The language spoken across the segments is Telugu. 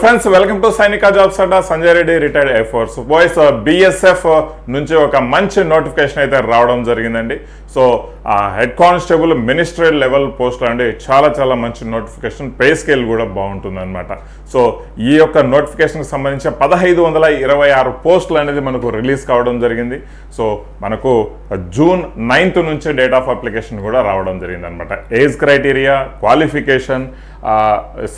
Friends welcome to Sainika jobs adda Sanjay Reddy retired air force boys BSF నుంచి ఒక మంచి నోటిఫికేషన్ అయితే రావడం జరిగిందండి. సో ఆ head constable ministerial level post అండి చాలా చాలా మంచి నోటిఫికేషన్ పే స్కేల్ కూడా బాగుంటుంది అనమాట సో ఈ యొక్క నోటిఫికేషన్కి సంబంధించి పదహైదు వందల ఇరవై ఆరు పోస్టులు అనేది మనకు రిలీజ్ కావడం జరిగింది. సో మనకు జూన్ నైన్త్ నుంచి డేట్ ఆఫ్ అప్లికేషన్ కూడా రావడం జరిగింది అనమాట age criteria qualification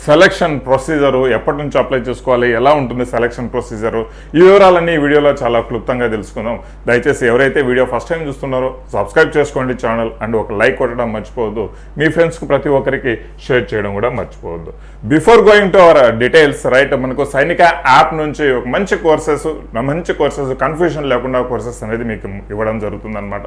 selection procedure ఎప్పటి నుంచి అప్లై చేసుకోవాలి ఎలా ఉంటుంది సెలక్షన్ ప్రొసీజరు ఈ వివరాలన్నీ ఈ వీడియోలో చాలా క్లుప్తంగా తెలుసుకుందాం దయచేసి ఎవరైతే వీడియో ఫస్ట్ టైం చూస్తున్నారో సబ్స్క్రైబ్ చేసుకోండి ఛానల్ అండ్ ఒక లైక్ కొట్టడం మర్చిపోవద్దు. మీ ఫ్రెండ్స్కి ప్రతి ఒక్కరికి షేర్ చేయడం కూడా మర్చిపోవద్దు. Before going to our details right మనకు సైనిక యాప్ నుంచి ఒక మంచి కోర్సెస్ మంచి కోర్సెస్ కన్ఫ్యూషన్ లేకుండా కోర్సెస్ అనేది మీకు ఇవ్వడం జరుగుతుంది అనమాట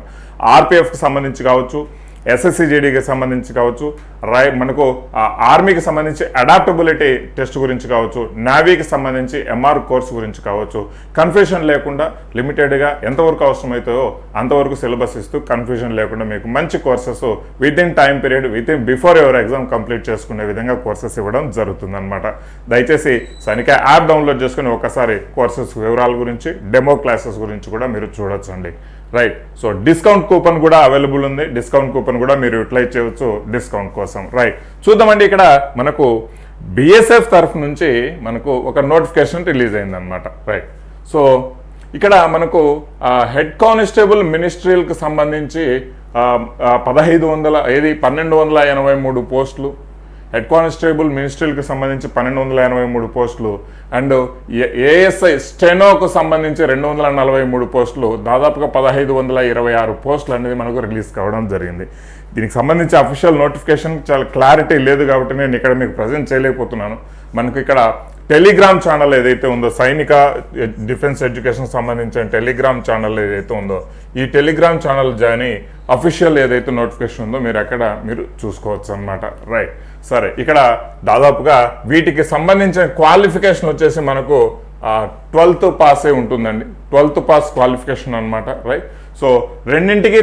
ఆర్పిఎఫ్కి సంబంధించి కావచ్చు ఎస్ఎస్సిజేడీకి సంబంధించి కావచ్చు రై మనకు ఆ, ఆర్మీకి సంబంధించి అడాప్టబిలిటీ టెస్ట్ గురించి కావచ్చు నావీకి సంబంధించి ఎంఆర్ కోర్స్ గురించి కావచ్చు కన్ఫ్యూషన్ లేకుండా లిమిటెడ్గా ఎంతవరకు అవసరమవుతాయో అంతవరకు సిలబస్ ఇస్తూ కన్ఫ్యూజన్ లేకుండా మీకు మంచి courses within time period within before your exam complete చేసుకునే విధంగా కోర్సెస్ ఇవ్వడం జరుగుతుందన్నమాట. దయచేసి సనిక యాప్ డౌన్లోడ్ చేసుకుని ఒకసారి కోర్సెస్ వివరాల గురించి డెమో క్లాసెస్ గురించి కూడా మీరు చూడొచ్చండి. రైట్ సో డిస్కౌంట్ కూపన్ కూడా అవైలబుల్ ఉంది. డిస్కౌంట్ కూపన్ కూడా మీరు యూటిలైజ్ చేయవచ్చు డిస్కౌంట్ కోసం. రైట్ చూద్దామండి ఇక్కడ మనకు బిఎస్ఎఫ్ తరఫు నుంచి మనకు ఒక నోటిఫికేషన్ రిలీజ్ అయిందనమాట రైట్ సో ఇక్కడ మనకు హెడ్ కానిస్టేబుల్ మినిస్ట్రీలకు సంబంధించి పదహైదు వందల ఏది పన్నెండు వందల ఎనభై మూడు పోస్టులు హెడ్ కానిస్టేబుల్ మినిస్ట్రీలకు సంబంధించి పన్నెండు వందల ఎనభై మూడు పోస్టులు అండ్ ఏఎస్ఐ స్టెనోకు సంబంధించి రెండు వందల నలభై మూడు పోస్టులు దాదాపుగా పదహైదు వందల ఇరవై ఆరు పోస్టులు అనేది మనకు రిలీజ్ కావడం జరిగింది. దీనికి సంబంధించి అఫీషియల్ నోటిఫికేషన్ చాలా క్లారిటీ లేదు కాబట్టి నేను ఇక్కడ మీకు ప్రజెంట్ చేయలేకపోతున్నాను. మనకు ఇక్కడ టెలిగ్రామ్ ఛానల్ ఏదైతే ఉందో సైనిక డిఫెన్స్ ఎడ్యుకేషన్ సంబంధించిన టెలిగ్రామ్ ఛానల్ ఏదైతే ఉందో ఈ టెలిగ్రామ్ ఛానల్ జాయిన్ అఫీషియల్ ఏదైతే నోటిఫికేషన్ ఉందో మీరు అక్కడ మీరు చూసుకోవచ్చు అనమాట రైట్. సరే ఇక్కడ దాదాపుగా వీటికి సంబంధించిన క్వాలిఫికేషన్ వచ్చేసి మనకు ట్వెల్త్ పాసే ఉంటుందండి. ట్వెల్త్ పాస్ క్వాలిఫికేషన్ అనమాట రైట్. సో రెండింటికి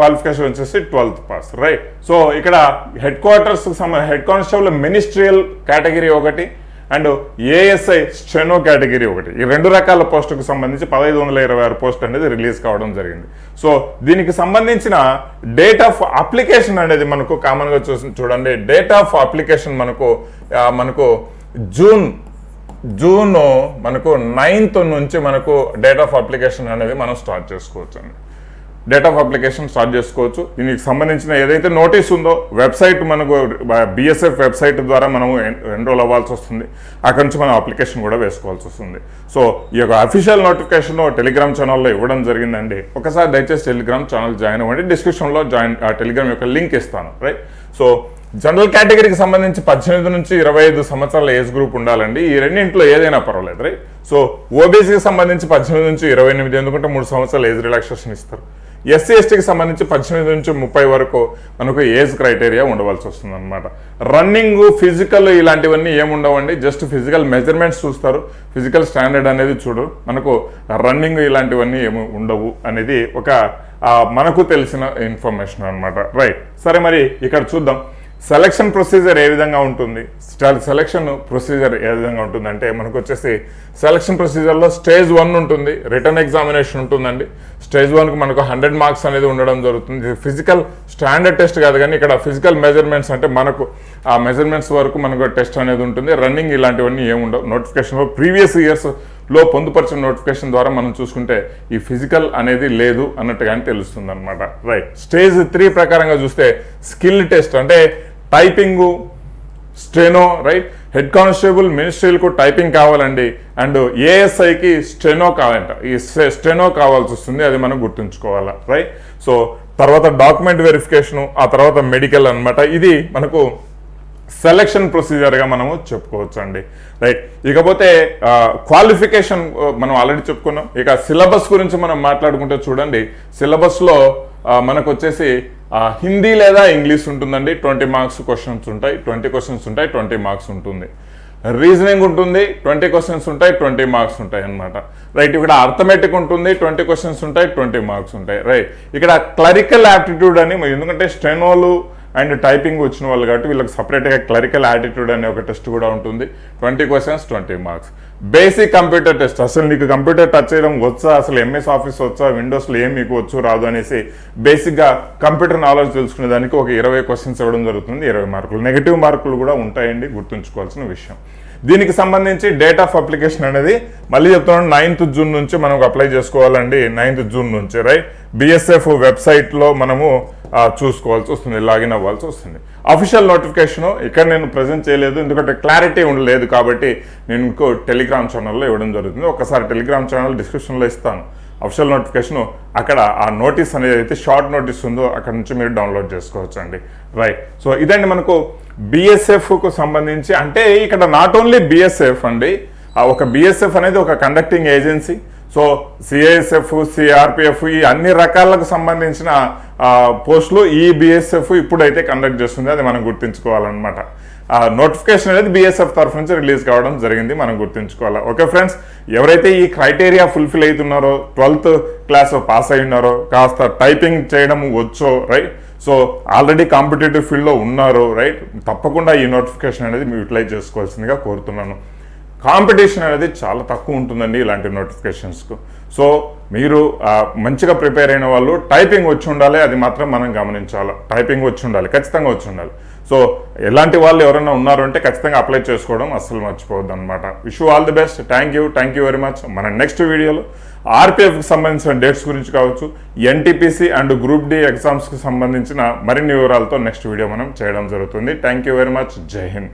క్వాలిఫికేషన్ వచ్చేసి ట్వెల్త్ పాస్. రైట్. సో ఇక్కడ హెడ్ క్వార్టర్స్ సంబంధించి హెడ్ కానిస్టేబుల్ మినిస్ట్రియల్ కేటగిరీ ఒకటి అండ్ ఏఎస్ఐ స్టెనో కేటగిరీ ఒకటి. ఈ రెండు రకాల పోస్టుకు సంబంధించి పదహైదు వందల ఇరవై ఆరు పోస్ట్ అనేది రిలీజ్ కావడం జరిగింది. సో దీనికి సంబంధించిన డేట్ ఆఫ్ అప్లికేషన్ అనేది మనకు కామన్గా చూసి చూడండి. డేట్ ఆఫ్ అప్లికేషన్ మనకు మనకు జూన్ జూన్ మనకు నైన్త్ నుంచి మనకు డేట్ ఆఫ్ అప్లికేషన్ అనేది మనం స్టార్ట్ చేసుకోవచ్చు అండి డేట్ ఆఫ్ అప్లికేషన్ స్టార్ట్ చేసుకోవచ్చు. దీనికి సంబంధించిన ఏదైతే నోటీస్ ఉందో వెబ్సైట్ మనకు బిఎస్ఎఫ్ వెబ్సైట్ ద్వారా మనము ఎన్రోల్ అవ్వాల్సి వస్తుంది. అక్కడి నుంచి మనం అప్లికేషన్ కూడా వేసుకోవాల్సి వస్తుంది. సో ఈ యొక్క అఫీషియల్ నోటిఫికేషన్ టెలిగ్రామ్ ఛానల్లో ఇవ్వడం జరిగిందండి. ఒకసారి దయచేసి టెలిగ్రామ్ ఛానల్ జాయిన్ అవ్వండి. డిస్క్రిప్షన్లో జాయిన్ ఆ టెలిగ్రామ్ యొక్క లింక్ ఇస్తాను. రైట్? సో జనరల్ కేటగిరీకి సంబంధించి పద్దెనిమిది నుంచి ఇరవై ఐదు సంవత్సరాల ఏజ్ గ్రూప్ ఉండాలండి. ఈ రెండింటిలో ఏదైనా పర్వాలేదు. రైట్? సో ఓబీసీకి సంబంధించి పద్దెనిమిది నుంచి ఇరవై ఎనిమిది ఎందుకంటే మూడు సంవత్సరాల ఏజ్ రిలాక్సేషన్ ఇస్తారు. ఎస్సీ ఎస్టీకి సంబంధించి పద్దెనిమిది నుంచి ముప్పై వరకు మనకు ఏజ్ క్రైటీరియా ఉండవలసి వస్తుంది అనమాట రన్నింగ్ ఫిజికల్ ఇలాంటివన్నీ ఏముండవండి. జస్ట్ ఫిజికల్ మెజర్మెంట్స్ చూస్తారు. ఫిజికల్ స్టాండర్డ్ అనేది చూడు. మనకు రన్నింగ్ ఇలాంటివన్నీ ఏమి ఉండవు అనేది ఒక మనకు తెలిసిన ఇన్ఫర్మేషన్ అనమాట రైట్. సరే మరి ఇక్కడ చూద్దాం. సెలక్షన్ ప్రొసీజర్ ఏ విధంగా ఉంటుంది? సెలక్షన్ ప్రొసీజర్ ఏ విధంగా ఉంటుంది అంటే మనకు వచ్చేసి సెలక్షన్ ప్రొసీజర్లో స్టేజ్ వన్ ఉంటుంది రిటర్న్ ఎగ్జామినేషన్ ఉంటుందండి. స్టేజ్ వన్కి మనకు హండ్రెడ్ మార్క్స్ అనేది ఉండడం జరుగుతుంది. ఫిజికల్ స్టాండర్డ్ టెస్ట్ కాదు కానీ ఇక్కడ ఫిజికల్ మెజర్మెంట్స్ అంటే మనకు ఆ మెజర్మెంట్స్ వరకు మనకు టెస్ట్ అనేది ఉంటుంది. రన్నింగ్ ఇలాంటివన్నీ ఏముండవు నోటిఫికేషన్లో ప్రీవియస్ ఇయర్స్లో పొందుపరిచిన నోటిఫికేషన్ ద్వారా మనం చూసుకుంటే ఈ ఫిజికల్ అనేది లేదు అన్నట్టుగానే తెలుస్తుంది అనమాట రైట్ స్టేజ్ త్రీ ప్రకారంగా చూస్తే స్కిల్ టెస్ట్ అంటే typing steno right? Head constable మినిస్ట్రీలకు typing కావాలండి. అండ్ ఏఎస్ఐకి స్టెనో కావాలంట. ఈ స్టెనో కావాల్సి వస్తుంది అది మనం గుర్తుంచుకోవాలా రైట్? సో తర్వాత డాక్యుమెంట్ వెరిఫికేషను ఆ తర్వాత మెడికల్ అన్నమాట. ఇది మనకు సెలక్షన్ ప్రొసీజర్గా మనము చెప్పుకోవచ్చు అండి రైట్? ఇకపోతే క్వాలిఫికేషన్ మనం ఆల్రెడీ చెప్పుకున్నాం. ఇక సిలబస్ గురించి మనం మాట్లాడుకుంటే చూడండి సిలబస్లో మనకు వచ్చేసి హిందీ లేదా ఇంగ్లీష్ ఉంటుందండి. ట్వంటీ మార్క్స్ క్వశ్చన్స్ ఉంటాయి. ట్వంటీ క్వశ్చన్స్ ఉంటాయి. ట్వంటీ మార్క్స్ ఉంటుంది. రీజనింగ్ ఉంటుంది. ట్వంటీ క్వశ్చన్స్ ఉంటాయి. ట్వంటీ మార్క్స్ ఉంటాయి అన్నమాట. రైట్ ఇక్కడ అర్థమెటిక్ ఉంటుంది. ట్వంటీ క్వశ్చన్స్ ఉంటాయి. ట్వంటీ మార్క్స్ ఉంటాయి. రైట్ ఇక్కడ క్లరికల్ యాప్టిట్యూడ్ అని ఎందుకంటే స్టెనోలు అండ్ టైపింగ్ వచ్చిన వాళ్ళు కాబట్టి వీళ్ళకి సపరేట్గా క్లరికల్ యాటిట్యూడ్ అనే ఒక టెస్ట్ కూడా ఉంటుంది. Twenty questions twenty marks basic computer test అసలు నీకు కంప్యూటర్ టచ్ చేయడం వచ్చా? అసలు ఎంఎస్ ఆఫీస్ వచ్చా? విండోస్లో ఏం మీకు వచ్చు రాదు అనేసి బేసిక్గా కంప్యూటర్ నాలెడ్జ్ తెలుసుకునే దానికి ఒక ఇరవై క్వశ్చన్స్ ఇవ్వడం జరుగుతుంది. ఇరవై మార్కులు. నెగిటివ్ మార్కులు కూడా ఉంటాయండి గుర్తుంచుకోవాల్సిన విషయం. దీనికి సంబంధించి డేట్ ఆఫ్ అప్లికేషన్ అనేది మళ్ళీ చెప్తున్నాను నైన్త్ జూన్ నుంచి మనం అప్లై చేసుకోవాలండి. నైన్త్ జూన్ నుంచి రైట్ బిఎస్ఎఫ్ వెబ్సైట్లో మనము చూసుకోవాల్సి వస్తుంది లాగిన్ అవ్వాల్సి వస్తుంది. అఫీషియల్ నోటిఫికేషన్ ఇక్కడ నేను ప్రజెంట్ చేయలేదు ఎందుకంటే క్లారిటీ ఉండలేదు కాబట్టి నేను ఇంకో టెలిగ్రామ్ ఛానల్లో ఇవ్వడం జరుగుతుంది. ఒకసారి టెలిగ్రామ్ ఛానల్ డిస్క్రిప్షన్లో ఇస్తాను. అఫిషియల్ నోటిఫికేషన్ అక్కడ ఆ నోటీస్ అనేది అయితే షార్ట్ నోటీస్ ఉందో అక్కడ నుంచి మీరు డౌన్లోడ్ చేసుకోవచ్చు అండి రైట్ సో ఇదండి మనకు బిఎస్ఎఫ్కు సంబంధించి అంటే ఇక్కడ నాట్ ఓన్లీ బీఎస్ఎఫ్ అండి ఒక బిఎస్ఎఫ్ అనేది ఒక conducting agency so CISF CRPF ఈ అన్ని రకాలకు సంబంధించిన పోస్టులు ఈ బిఎస్ఎఫ్ ఇప్పుడైతే కండక్ట్ చేస్తుంది. అది మనం గుర్తుంచుకోవాలన్నమాట. నోటిఫికేషన్ అనేది బిఎస్ఎఫ్ తరఫు నుంచి రిలీజ్ కావడం జరిగింది. మనం గుర్తుంచుకోవాలి? ఓకే ఫ్రెండ్స్ ఎవరైతే ఈ క్రైటీరియా ఫుల్ఫిల్ అవుతున్నారో ట్వెల్త్ క్లాస్ పాస్ అయి ఉన్నారో కాస్త టైపింగ్ చేయడం వచ్చో రైట్ సో ఆల్రెడీ కాంపిటేటివ్ ఫీల్డ్లో ఉన్నారు రైట్ తప్పకుండా ఈ నోటిఫికేషన్ అనేది యూటిలైజ్ చేసుకోవాల్సిందిగా కోరుతున్నాను. కాంపిటీషన్ అనేది చాలా తక్కువ ఉంటుందండి ఇలాంటి నోటిఫికేషన్స్కు. సో మీరు మంచిగా ప్రిపేర్ అయిన వాళ్ళు టైపింగ్ వచ్చి ఉండాలి అది మాత్రం మనం గమనించాలి టైపింగ్ వచ్చి ఉండాలి ఖచ్చితంగా వచ్చి ఉండాలి. సో ఎలాంటి వాళ్ళు ఎవరైనా ఉన్నారు అంటే ఖచ్చితంగా అప్లై చేసుకోవడం అస్సలు మర్చిపోవద్దు అనమాట wish all the best thank you thank you very much. మన నెక్స్ట్ వీడియోలో ఆర్పిఎఫ్కి సంబంధించిన డేట్స్ గురించి కావచ్చు ఎన్టీపీసీ అండ్ గ్రూప్ డి ఎగ్జామ్స్కి సంబంధించిన మరిన్ని వివరాలతో నెక్స్ట్ వీడియో మనం చేయడం జరుగుతుంది. Thank you very much. Jai Hind.